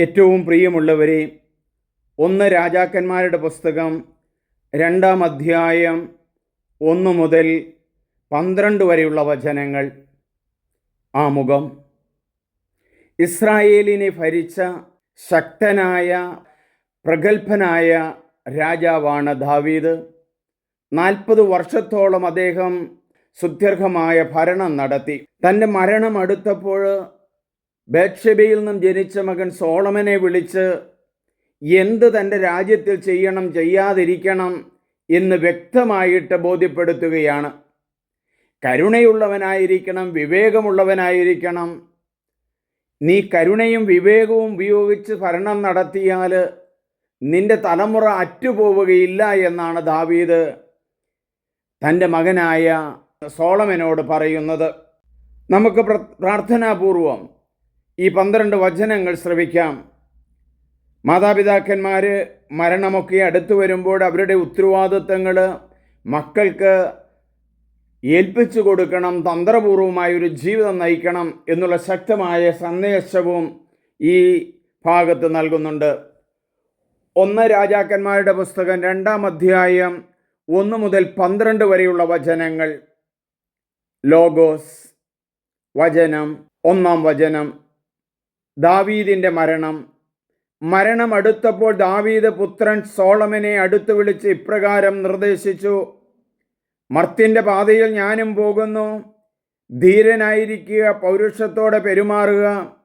ഏറ്റവും പ്രിയമുള്ളവരെ ഒന്ന് രാജാക്കന്മാരുടെ പുസ്തകം രണ്ടാം അധ്യായം ഒന്ന് മുതൽ പന്ത്രണ്ട് വരെയുള്ള വചനങ്ങൾ. ആമുഖം ഇസ്രായേലിനെ ഭരിച്ച ശക്തനായ പ്രഗത്ഭനായ രാജാവാണ് ദാവീദ്. നാൽപ്പത് വർഷത്തോളം അദ്ദേഹം സുദീർഘമായ ഭരണം നടത്തി. തന്റെ മരണം അടുത്തപ്പോൾ ബേത്ഷബയിൽ നിന്നും ജനിച്ച മകൻ സോളമനെ വിളിച്ച് എന്ത് തന്റെ രാജ്യത്തിൽ ചെയ്യണം ചെയ്യാതിരിക്കണം എന്ന് വ്യക്തമായിട്ട് ബോധ്യപ്പെടുത്തുകയാണ്. കരുണയുള്ളവനായിരിക്കണം വിവേകമുള്ളവനായിരിക്കണം. നീ കരുണയും വിവേകവും ഉപയോഗിച്ച് ഭരണം നടത്തിയാൽ നിന്റെ തലമുറ അറ്റുപോവുകയില്ല എന്നാണ് ദാവീദ് തന്റെ മകനായ സോളമനോട് പറയുന്നത്. നമുക്ക് പ്രാർത്ഥനാപൂർവം ഈ പന്ത്രണ്ട് വചനങ്ങൾ ശ്രവിക്കാം. മാതാപിതാക്കന്മാർ മരണമൊക്കെ അടുത്തു വരുമ്പോൾ അവരുടെ ഉത്തരവാദിത്തങ്ങൾ മക്കൾക്ക് ഏൽപ്പിച്ചു കൊടുക്കണം തന്ത്രപൂർവമായ ഒരു ജീവിതം നയിക്കണം എന്നുള്ള ശക്തമായ സന്ദേശവും ഈ ഭാഗത്ത് നൽകുന്നുണ്ട്. ഒന്ന് രാജാക്കന്മാരുടെ പുസ്തകം രണ്ടാം അധ്യായം ഒന്ന് മുതൽ പന്ത്രണ്ട് വരെയുള്ള വചനങ്ങൾ. ലോഗോസ് വചനം ഒന്നാം വചനം. ദാവീദിന്റെ മരണം. മരണം അടുത്തപ്പോൾ ദാവീദ് പുത്രൻ സോളമനെ അടുത്തു വിളിച്ച് ഇപ്രകാരം നിർദ്ദേശിച്ചു. മർത്തിന്റെ പാതയിൽ ഞാനും പോകുന്നു. ധീരനായിരിക്കുക പൗരുഷത്തോടെ പെരുമാറുക.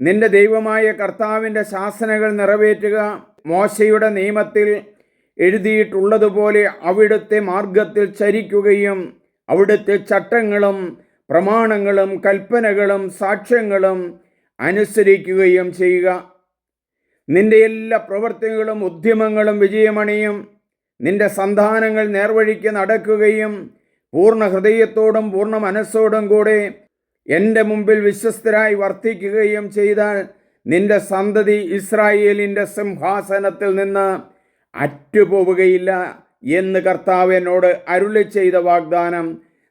നിന്റെ ദൈവമായ കർത്താവിന്റെ ശാസനകൾ നിറവേറ്റുക. മോശയുടെ നിയമത്തിൽ എഴുതിയിട്ടുള്ളതുപോലെ അവിടുത്തെ മാർഗത്തിൽ ചരിക്കുകയും അവിടുത്തെ ചട്ടങ്ങളും പ്രമാണങ്ങളും കൽപ്പനകളും സാക്ഷ്യങ്ങളും അനുസരിക്കുകയും ചെയ്യുക. നിന്റെ എല്ലാ പ്രവൃത്തികളും ഉദ്യമങ്ങളും വിജയമണിയും നിന്റെ സന്താനങ്ങൾ നേർവഴിക്ക് നടക്കുകയും പൂർണ ഹൃദയത്തോടും പൂർണ മനസ്സോടും കൂടെ എന്റെ മുമ്പിൽ വിശ്വസ്തരായി വർത്തിക്കുകയും ചെയ്താൽ നിന്റെ സന്തതി ഇസ്രായേലിന്റെ സിംഹാസനത്തിൽ നിന്ന് അറ്റുപോവുകയില്ല എന്ന് കർത്താവ് എന്നോട് അരുളി ചെയ്ത വാഗ്ദാനം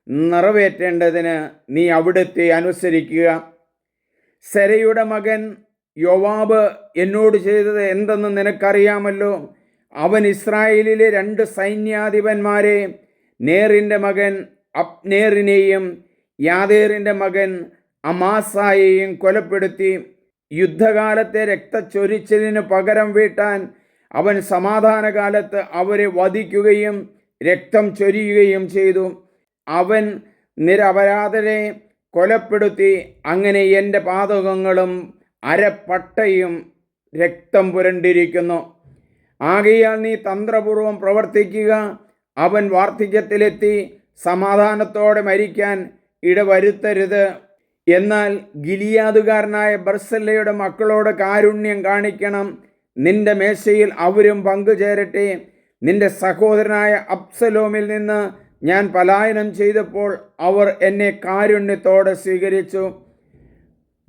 നിറവേറ്റേണ്ടതിന് നീ അവിടുത്തെ അനുസരിക്കുക. സെരയുടെ മകൻ യോവാബ് എന്നോട് ചെയ്തത് എന്തെന്ന് നിനക്കറിയാമല്ലോ? അവൻ ഇസ്രായേലിലെ രണ്ട് സൈന്യാധിപന്മാരെ നേറിന്റെ മകൻ അപ്നേറിനെയും യാദേറിന്റെ മകൻ അമാസായെയും കൊലപ്പെടുത്തി. യുദ്ധകാലത്തെ രക്തച്ചൊരിച്ചിലിന് പകരം വീട്ടാൻ അവൻ സമാധാനകാലത്ത് അവരെ വധിക്കുകയും രക്തം ചൊരിയുകയും ചെയ്തു. അവൻ നിരപരാധരെ കൊലപ്പെടുത്തി അങ്ങനെ എന്റെ പാതകങ്ങളും അരപ്പട്ടയും രക്തം പുരണ്ടിരിക്കുന്നു. ആകയാൽ നീ തന്ത്രപൂർവം പ്രവർത്തിക്കുക. അവൻ വാർദ്ധക്യത്തിലെത്തി സമാധാനത്തോടെ മരിക്കാൻ ഇടവരുത്തരുത്. എന്നാൽ ഗിലിയാതുകാരനായ ബർസല്ലയുടെ മക്കളോട് കാരുണ്യം കാണിക്കണം. നിന്റെ മേശയിൽ അവരും പങ്കുചേരട്ടെ. നിന്റെ സഹോദരനായ അബ്സലോമിൽ നിന്ന് ഞാൻ പലായനം ചെയ്തപ്പോൾ അവർ എന്നെ കാരുണ്യത്തോടെ സ്വീകരിച്ചു.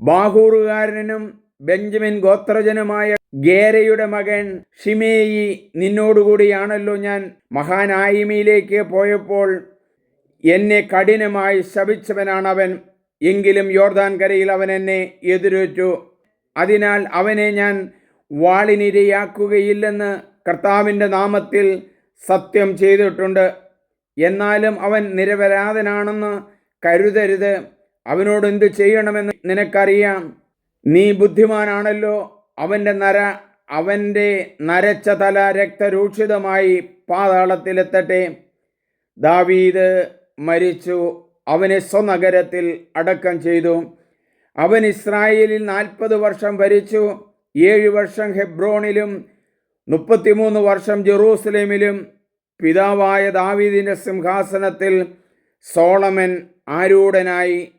ബാഹൂറുകാരനും ബെഞ്ചമിൻ ഗോത്രജനുമായ ഗേരയുടെ മകൻ ഷിമേയി നിന്നോടുകൂടിയാണല്ലോ ഞാൻ മഹാനായിമിയിലേക്ക് പോയപ്പോൾ എന്നെ കഠിനമായി ശപിച്ചവനാണ് അവൻ എങ്കിലും യോർദാൻ കരയിൽ അവൻ എന്നെ എതിരേറ്റു. അതിനാൽ അവനെ ഞാൻ വാളിനിരയാക്കുകയില്ലെന്ന് കർത്താവിന്റെ നാമത്തിൽ സത്യം ചെയ്തിട്ടുണ്ട്. എന്നാലും അവൻ നിരപരാധനാണെന്ന് കരുതരുത്. അവനോട് എന്ത് ചെയ്യണമെന്ന് നിനക്കറിയാം. നീ ബുദ്ധിമാനാണല്ലോ. അവന്റെ നര അവന്റെ നരച്ച തല രക്തരൂക്ഷിതമായി പാതാളത്തിലെത്തട്ടെ. ദാവീദ് മരിച്ചു. അവനെ സ്വനഗരത്തിൽ അടക്കം ചെയ്തു. അവൻ ഇസ്രായേലിൽ നാൽപ്പത് വർഷം ഭരിച്ചു. ഏഴ് വർഷം ഹെബ്രോണിലും മുപ്പത്തിമൂന്ന് വർഷം ജെറൂസലേമിലും പിതാവായ ദാവീദിന്റെ സിംഹാസനത്തിൽ സോളമൻ ആരൂഢനായി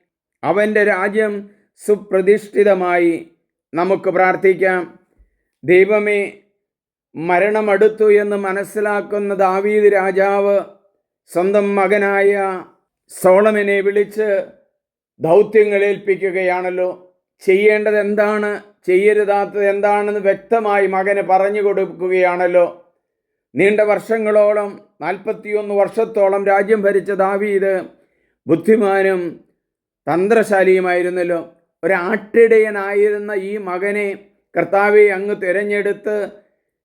അവന്റെ രാജ്യം സുപ്രതിഷ്ഠിതമായി നമുക്ക് പ്രാർത്ഥിക്കാം. ദൈവമേ മരണമടുത്തു എന്ന് മനസ്സിലാക്കുന്ന ദാവീദ് രാജാവ് സ്വന്തം മകനായ സോളമനെ വിളിച്ച് ദൗത്യങ്ങൾ ഏൽപ്പിക്കുകയാണല്ലോ. ചെയ്യേണ്ടത് എന്താണ് ചെയ്യരുതാത്തത് എന്താണെന്ന് വ്യക്തമായി മകന് പറഞ്ഞു കൊടുക്കുകയാണല്ലോ. നീണ്ട വർഷങ്ങളോളം നാൽപ്പത്തിയൊന്ന് വർഷത്തോളം രാജ്യം ഭരിച്ച ദാവീദ് ബുദ്ധിമാനും തന്ത്രശാലിയുമായിരുന്നല്ലോ. ഒരാട്ടിടയനായിരുന്ന ഈ മകനെ കർത്താവെ അങ്ങ് തിരഞ്ഞെടുത്ത്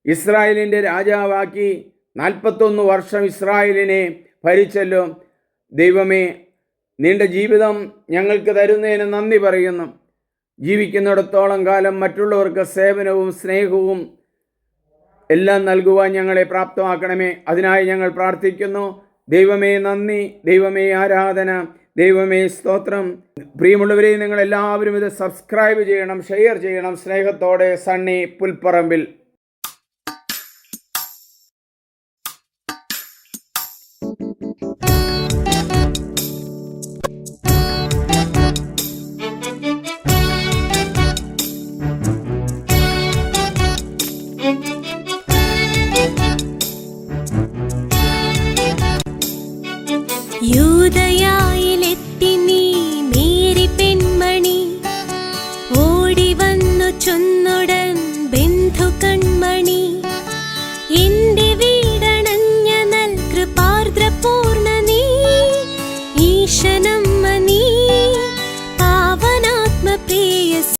ഇസ്രായേലിന്റെ രാജാവാക്കി നാൽപ്പത്തൊന്ന് വർഷം ഇസ്രായേലിനെ ഭരിച്ചല്ലോ. ദൈവമേ നീണ്ട ജീവിതം ഞങ്ങൾക്ക് തരുന്നതിന് നന്ദി പറയുന്നു. ജീവിക്കുന്നിടത്തോളം കാലം മറ്റുള്ളവർക്ക് സേവനവും സ്നേഹവും എല്ലാം നൽകുവാൻ ഞങ്ങളെ പ്രാപ്തമാക്കണമേ. അതിനായി ഞങ്ങൾ പ്രാർത്ഥിക്കുന്നു. ദൈവമേ നന്ദി ദൈവമേ ആരാധന ദൈവമേ സ്തോത്രം. പ്രിയമുള്ളവരെ നിങ്ങൾ എല്ലാവരും ഇത് സബ്സ്ക്രൈബ് ചെയ്യണം ഷെയർ ചെയ്യണം. സ്നേഹത്തോടെ സണ്ണി പുൽപ്പറമ്പിൽ. 的药